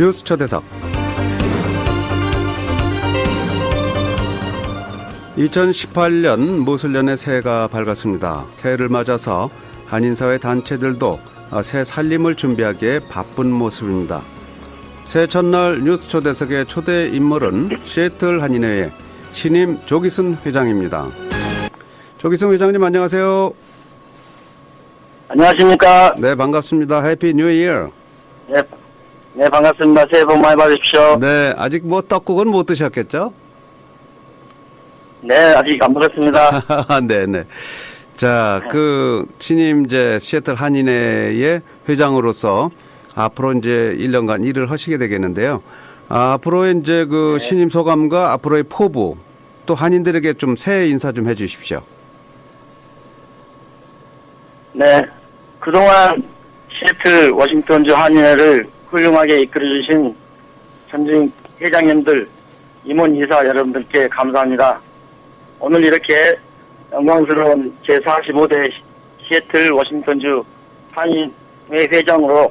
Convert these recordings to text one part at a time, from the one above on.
뉴스 초대석 2018년 무술년의 새해가 밝았습니다. 새해를 맞아서 한인사회 단체들도 새 살림을 준비하기에 바쁜 모습입니다. 새해 첫날 뉴스 초대석의 초대 인물은 시애틀 한인회의 신임 조기순 회장입니다. 조기순 회장님 안녕하세요. 안녕하십니까. 네 반갑습니다. 해피 뉴 이어. 네, 네, 반갑습니다. 새해 복 많이 받으십시오. 네 아직 뭐 떡국은 못 드셨겠죠? 네, 아직 안 먹었습니다. 네 네. 자, 그, 신임 이제 시애틀 한인회의 회장으로서 앞으로 이제 1년간 일을 하시게 되겠는데요. 아, 앞으로의 이제 그 신임 소감과 앞으로의 포부, 또 한인들에게 좀 새해 인사 좀 해 주십시오. 네, 그동안 시애틀 워싱턴주 한인회를 훌륭하게 이끌어주신 전직 회장님들, 임원 이사 여러분들께 감사합니다. 오늘 이렇게 영광스러운 제45대 시애틀 워싱턴주 한인회 회장으로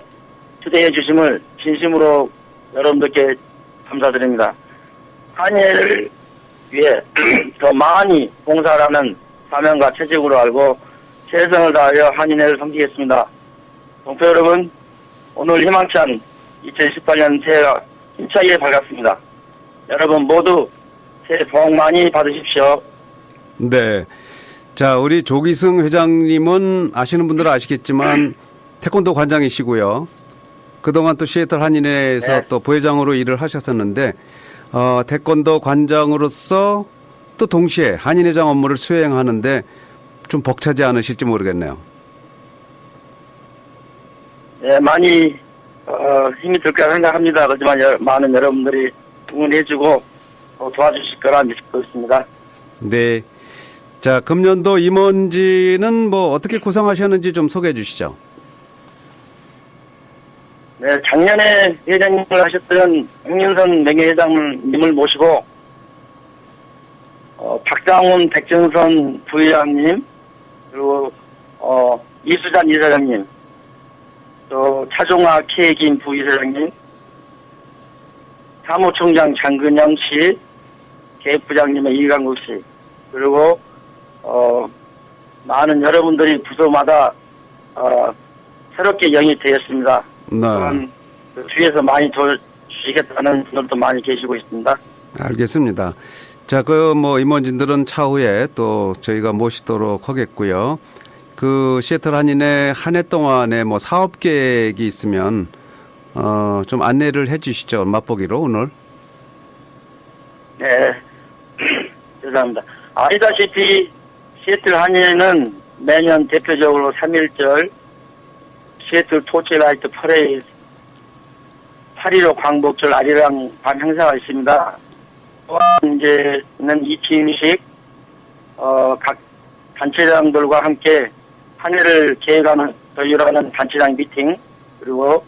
초대해 주심을 진심으로 여러분들께 감사드립니다. 한인회를 위해 더 많이 봉사하는 사명과 채찍으로 알고 최선을 다하여 한인회를 섬기겠습니다. 동포 여러분, 오늘 희망찬 2018년 새해가 힘차게 밝았습니다. 여러분 모두 새해 복 많이 받으십시오. 네. 자, 우리 조기승 회장님은 아시는 분들은 아시겠지만 태권도 관장이시고요. 그동안 또 시애틀 한인회에서 네. 또 부회장으로 일을 하셨었는데 어, 태권도 관장으로서 또 동시에 한인회장 업무를 수행하는데 좀 벅차지 않으실지 모르겠네요. 네, 많이 어, 힘이 들 거라 생각합니다. 하지만 여- 많은 여러분들이 응원해주고 또 도와주실 거라 믿고 있습니다. 네. 자, 금년도 임원진은 뭐 어떻게 구성하셨는지 좀 소개해 주시죠. 네, 작년에 회장님을 하셨던 홍윤선 명예회장님을 모시고 어, 박장훈 백정선 부회장님 그리고 어, 이수잔 이사장님 또 차종화 K김 부이사장님 사무총장 장근영 씨 계획부장님의 이강국 씨 그리고 어, 많은 여러분들이 부서마다 어, 새롭게 영입되었습니다. 네. 또한 그 뒤에서 많이 도와주시겠다는 분들도 많이 계시고 있습니다. 알겠습니다. 자, 그 뭐 임원진들은 차후에 또 저희가 모시도록 하겠고요. 그 시애틀 한인의 한 해 동안에 뭐 사업 계획이 있으면 어 좀 안내를 해 주시죠. 맛보기로 오늘. 네. 죄송합니다. 아시다시피 시애틀 한인회는 매년 대표적으로 3.1절 시애틀 토치라이트 퍼레이드 8.15 광복절 아리랑 밤 행사가 있습니다. 또한 이제는 이치임식 어, 각 단체장들과 함께 한 해를 계획하는 저희라는 단체장 미팅 그리고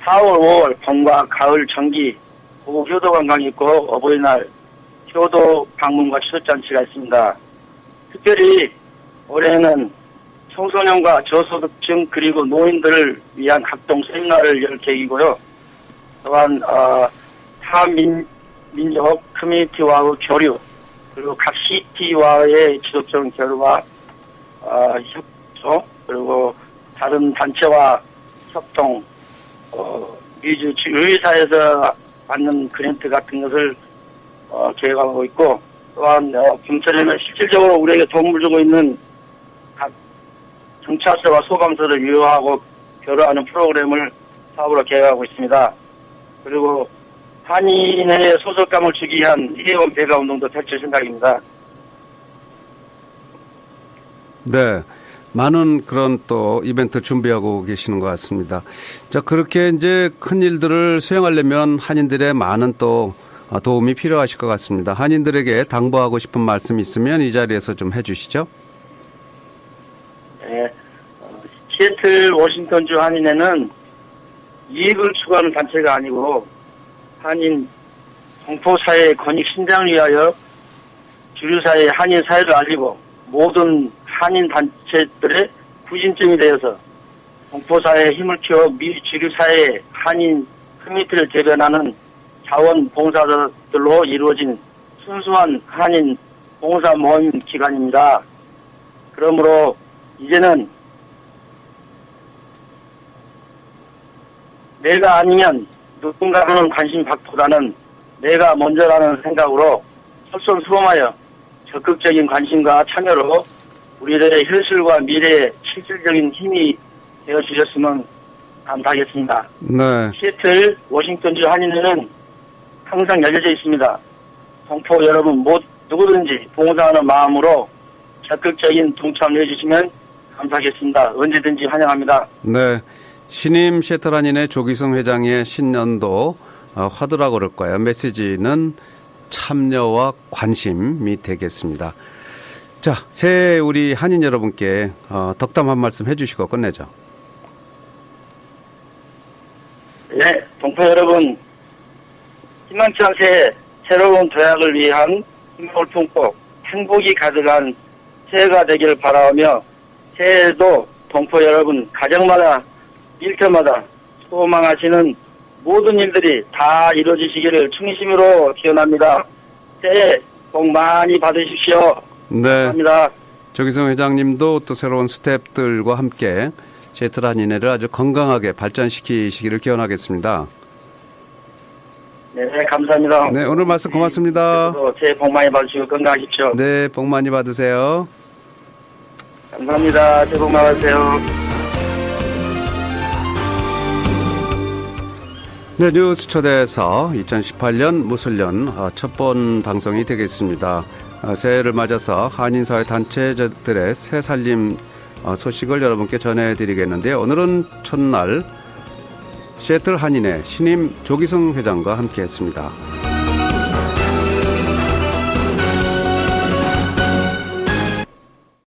4월, 5월 봄과 가을 정기 고국 효도 관광이 있고 어버이날 효도 방문과 추석 잔치가 있습니다. 특별히 올해는 청소년과 저소득층 그리고 노인들을 위한 각종 세미나를 열 계획이고요. 또한 어, 타민 민족 커뮤니티와의 교류 그리고 각 시티와의 지속적인 교류와 어, 협조 그리고 다른 단체와 협동 어, 미주 의사에서 받는 그랜트 같은 것을 어, 계획하고 있고 또한 어, 경찰에는 실질적으로 우리에게 도움을 주고 있는 각 경찰서와 소방서를 유효하고 교류하는 프로그램을 사업으로 계획하고 있습니다. 그리고 한인의 소속감을 주기 위한 회원 배가 운동도 펼칠 생각입니다. 네. 많은 그런 또 이벤트 준비하고 계시는 것 같습니다. 자, 그렇게 이제 큰 일들을 수행하려면 한인들의 많은 또 도움이 필요하실 것 같습니다. 한인들에게 당부하고 싶은 말씀 있으면 이 자리에서 좀 해주시죠. 예, 어, 시애틀 워싱턴주 한인회는 이익을 추구하는 단체가 아니고 한인 공포사회 권익 신장을 위하여 주류사회 한인 사회를 알리고 모든 한인 단체들의 구심점이 되어서 공포사회에 힘을 키워 미 주류사회 한인 커뮤니티를 대변하는 자원봉사자들로 이루어진 순수한 한인 봉사 모임 기관입니다. 그러므로 이제는 내가 아니면 누군가는 관심 받보다는 내가 먼저라는 생각으로 솔선수범하여 적극적인 관심과 참여로 우리들의 현실과 미래에 실질적인 힘이 되어 주셨으면 감사하겠습니다. 네. 시애틀 워싱턴주 한인회는 항상 열려져 있습니다. 동포 여러분 못 누구든지 봉사하는 마음으로 적극적인 동참해 주시면 감사하겠습니다. 언제든지 환영합니다. 네. 신임 시애틀 한인의 조기성 회장의 신년도 어, 화두라고 그럴 거예요. 메시지는 참여와 관심이 되겠습니다. 자, 새해 우리 한인 여러분께 어, 덕담 한 말씀 해주시고 끝내죠. 네, 동포 여러분, 희망찬 새해 새로운 도약을 위한 힘을 품고 행복이 가득한 새해가 되기를 바라며 새해에도 동포 여러분 가정마다 일터마다 소망하시는 모든 일들이 다 이루어지시기를 충심으로 기원합니다. 새해 복 많이 받으십시오. 네. 감사합니다. 조기성 회장님도 또 새로운 스탭들과 함께 한인회를 아주 건강하게 발전시키시기를 기원하겠습니다. 네, 감사합니다. 네, 오늘 말씀 고맙습니다. 저도 새해 복 많이 받으시고 건강하십시오. 네, 복 많이 받으세요. 감사합니다. 새해 복 많이 받으세요. 네, 뉴스 초대에서 2018년 무술년 어, 첫번 방송이 되겠습니다. 어, 새해를 맞아서 한인사회 단체들의 새 살림 어, 소식을 여러분께 전해드리겠는데요. 오늘은 첫날 시애틀 한인회 신임 조기성 회장과 함께했습니다.